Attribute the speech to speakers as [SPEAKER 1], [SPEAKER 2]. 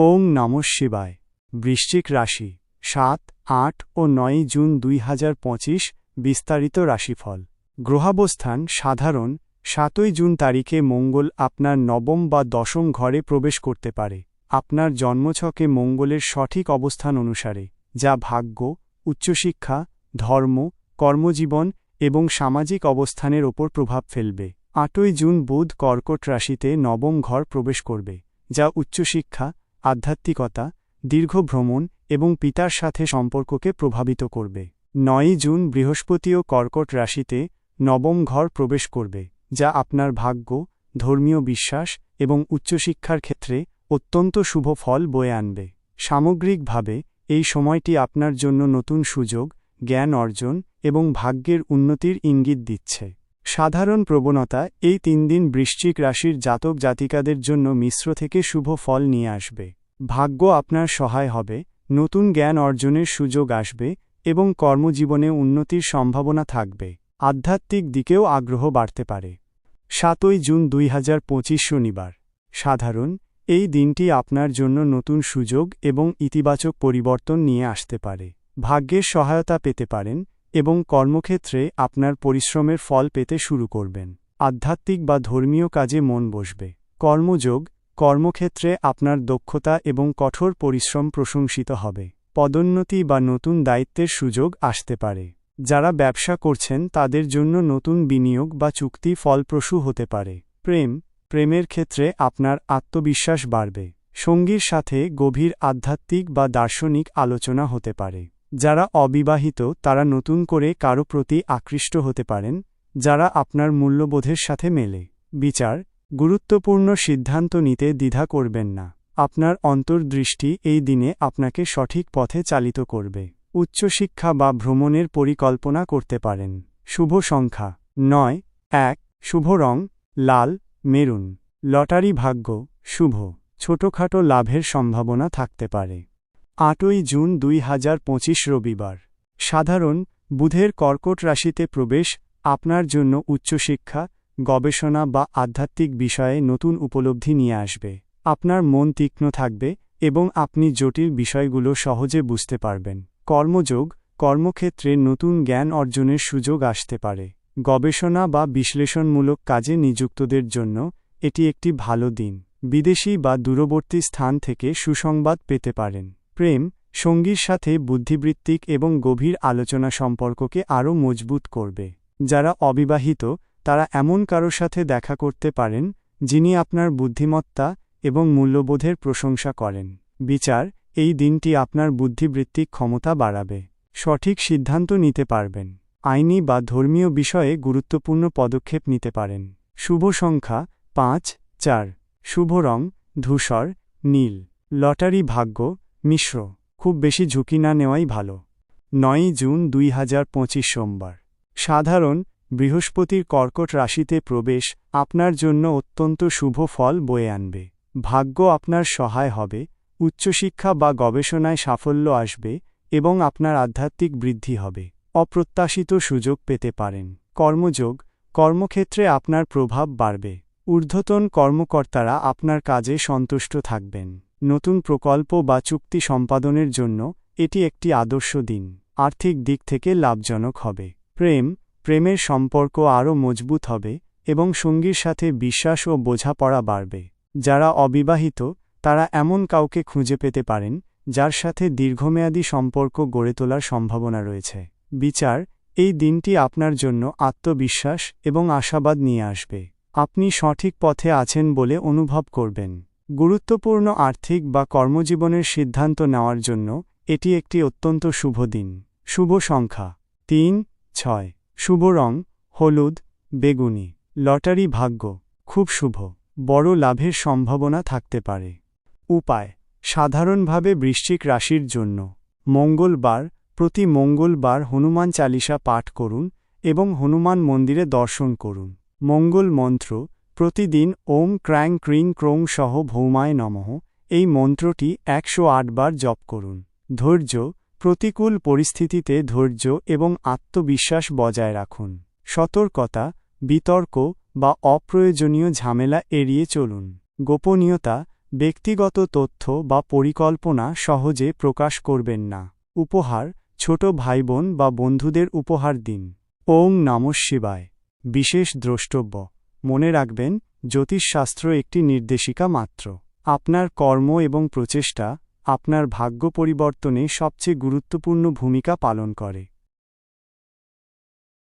[SPEAKER 1] ওং নম শিবায়। বৃশ্চিক রাশি, সাত, আট ও নয় জুন দুই হাজার পঁচিশ বিস্তারিত রাশিফল। গ্রহাবস্থান সাধারণ, সাতই জুন তারিখে মঙ্গল আপনার নবম বা দশম ঘরে প্রবেশ করতে পারে। আপনার জন্মছকে মঙ্গলের সঠিক অবস্থান অনুসারে, যা ভাগ্য, উচ্চশিক্ষা, ধর্ম, কর্মজীবন এবং সামাজিক অবস্থানের ওপর প্রভাব ফেলবে। আটই জুন বুধ কর্কট রাশিতে নবম ঘর প্রবেশ করবে, যা উচ্চশিক্ষা আধ্যাত্মিকতা, দীর্ঘ ভ্রমণ এবং পিতার সাথে সম্পর্ককে প্রভাবিত করবে। নয়ই জুন বৃহস্পতিও কর্কট রাশিতে নবম ঘর প্রবেশ করবে, যা আপনার ভাগ্য, ধর্মীয় বিশ্বাস এবং উচ্চশিক্ষার ক্ষেত্রে অত্যন্ত শুভ ফল বয়ে আনবে। সামগ্রিকভাবে, এই সময়টি আপনার জন্য নতুন সুযোগ, জ্ঞান অর্জন এবং ভাগ্যের উন্নতির ইঙ্গিত দিচ্ছে। সাধারণ প্রবণতা, এই তিন দিন বৃশ্চিক রাশির জাতক জাতিকাদের জন্য মিশ্র থেকে শুভ ফল নিয়ে আসবে। ভাগ্য আপনার সহায় হবে, নতুন জ্ঞান অর্জনের সুযোগ আসবে এবং কর্মজীবনে উন্নতির সম্ভাবনা থাকবে। আধ্যাত্মিক দিকেও আগ্রহ বাড়তে পারে। সাতই জুন দুই হাজার পঁচিশ শনিবার। সাধারণ, এই দিনটি আপনার জন্য নতুন সুযোগ এবং ইতিবাচক পরিবর্তন নিয়ে আসতে পারে। ভাগ্যের সহায়তা পেতে পারেন এবং কর্মক্ষেত্রে আপনার পরিশ্রমের ফল পেতে শুরু করবেন। আধ্যাত্মিক বা ধর্মীয় কাজে মন বসবে। কর্মযোগ, কর্মক্ষেত্রে আপনার দক্ষতা এবং কঠোর পরিশ্রম প্রশংসিত হবে। পদোন্নতি বা নতুন দায়িত্বের সুযোগ আসতে পারে। যারা ব্যবসা করছেন তাদের জন্য নতুন বিনিয়োগ বা চুক্তি ফলপ্রসূ হতে পারে। প্রেম, প্রেমের ক্ষেত্রে আপনার আত্মবিশ্বাস বাড়বে। সঙ্গীর সাথে গভীর আধ্যাত্মিক বা দার্শনিক আলোচনা হতে পারে। যারা অবিবাহিত, তারা নতুন করে কারও প্রতি আকৃষ্ট হতে পারেন, যারা আপনার মূল্যবোধের সাথে মেলে। বিচার, গুরুত্বপূর্ণ সিদ্ধান্ত নিতে দ্বিধা করবেন না। আপনার অন্তর্দৃষ্টি এই দিনে আপনাকে সঠিক পথে চালিত করবে। উচ্চশিক্ষা বা ভ্রমণের পরিকল্পনা করতে পারেন। শুভ সংখ্যা। নয়, এক, শুভ রং, লাল, মেরুন। লটারি ভাগ্য, শুভ। ছোটখাটো লাভের সম্ভাবনা থাকতে পারে। আটই জুন দুই হাজার পঁচিশ রবিবার। সাধারণ, বুধের কর্কট রাশিতে প্রবেশ, আপনার জন্য উচ্চশিক্ষা, গবেষণা বা আধ্যাত্মিক বিষয়ে নতুন উপলব্ধি নিয়ে আসবে। আপনার মন তীক্ষ্ণ থাকবে এবং আপনি জটিল বিষয়গুলো সহজে বুঝতে পারবেন। কর্মযোগ, কর্মক্ষেত্রে নতুন জ্ঞান অর্জনের সুযোগ আসতে পারে। গবেষণা বা বিশ্লেষণমূলক কাজে নিযুক্তদের জন্য এটি একটি ভালো দিন। বিদেশি বা দূরবর্তী স্থান থেকে সুসংবাদ পেতে পারেন। প্রেম, সঙ্গীর সাথে বুদ্ধিবৃত্তিক এবং গভীর আলোচনা সম্পর্ককে আরও মজবুত করবে। যারা অবিবাহিত, তারা এমন কারও সাথে দেখা করতে পারেন, যিনি আপনার বুদ্ধিমত্তা এবং মূল্যবোধের প্রশংসা করেন। বিচার, এই দিনটি আপনার বুদ্ধিবৃত্তিক ক্ষমতা বাড়াবে। সঠিক সিদ্ধান্ত নিতে পারবেন। আইনি বা ধর্মীয় বিষয়ে গুরুত্বপূর্ণ পদক্ষেপ নিতে পারেন। শুভ সংখ্যা, পাঁচ, চার। শুভ রং, ধূসর, নীল। লটারি ভাগ্য মিশ্র, খুব বেশি ঝুঁকি না নেওয়াই ভালো। নয়ই জুন দুই হাজার পঁচিশ সোমবার। সাধারণ, বৃহস্পতির কর্কট রাশিতে প্রবেশ আপনার জন্য অত্যন্ত শুভ ফল বয়ে আনবে। ভাগ্য আপনার সহায় হবে, উচ্চশিক্ষা বা গবেষণায় সাফল্য আসবে এবং আপনার আধ্যাত্মিক বৃদ্ধি হবে। অপ্রত্যাশিত সুযোগ পেতে পারেন। কর্মযোগ, কর্মক্ষেত্রে আপনার প্রভাব বাড়বে। ঊর্ধ্বতন কর্মকর্তারা আপনার কাজে সন্তুষ্ট থাকবেন। নতুন প্রকল্প বা চুক্তি সম্পাদনের জন্য এটি একটি আদর্শ দিন। আর্থিক দিক থেকে লাভজনক হবে। প্রেম, প্রেমের সম্পর্ক আরও মজবুত হবে এবং সঙ্গীর সাথে বিশ্বাস ও বোঝাপড়া বাড়বে। যারা অবিবাহিত, তারা এমন কাউকে খুঁজে পেতে পারেন যার সাথে দীর্ঘমেয়াদী সম্পর্ক গড়ে তোলার সম্ভাবনা রয়েছে। বিচার, এই দিনটি আপনার জন্য আত্মবিশ্বাস এবং আশাবাদ নিয়ে আসবে। আপনি সঠিক পথে আছেন বলে অনুভব করবেন। গুরুত্বপূর্ণ আর্থিক বা কর্মজীবনের সিদ্ধান্ত নেওয়ার জন্য এটি একটি অত্যন্ত শুভ দিন। শুভ সংখ্যা। তিন, ছয়। শুভ রং, হলুদ, বেগুনি। লটারি ভাগ্য। খুব শুভ। বড় লাভের সম্ভাবনা থাকতে পারে। উপায়। সাধারণভাবে বৃশ্চিক রাশির জন্য মঙ্গলবার প্রতি মঙ্গলবার হনুমান চালিসা পাঠ করুন এবং হনুমান মন্দিরে দর্শন করুন। মঙ্গল মন্ত্র প্রতিদিন ওম ক্র্যাং ক্রিং ক্রোং সহ ভৌমায় নমঃ। এই মন্ত্রটি একশো বার জপ করুন। ধৈর্য, প্রতিকূল পরিস্থিতিতে ধৈর্য এবং আত্মবিশ্বাস বজায় রাখুন। সতর্কতা, বিতর্ক বা অপ্রয়োজনীয় ঝামেলা এড়িয়ে চলুন। গোপনীয়তা, ব্যক্তিগত তথ্য বা পরিকল্পনা সহজে প্রকাশ করবেন না। উপহার, ছোট ভাইবোন বা বন্ধুদের উপহার দিন। ওং নমঃ শিবায়। বিশেষ দ্রষ্টব্য। মনে রাখবেন, জ্যোতিষশাস্ত্র একটি নির্দেশিকা মাত্র। আপনার কর্ম এবং প্রচেষ্টা আপনার ভাগ্য পরিবর্তনে সবচেয়ে গুরুত্বপূর্ণ ভূমিকা পালন করে।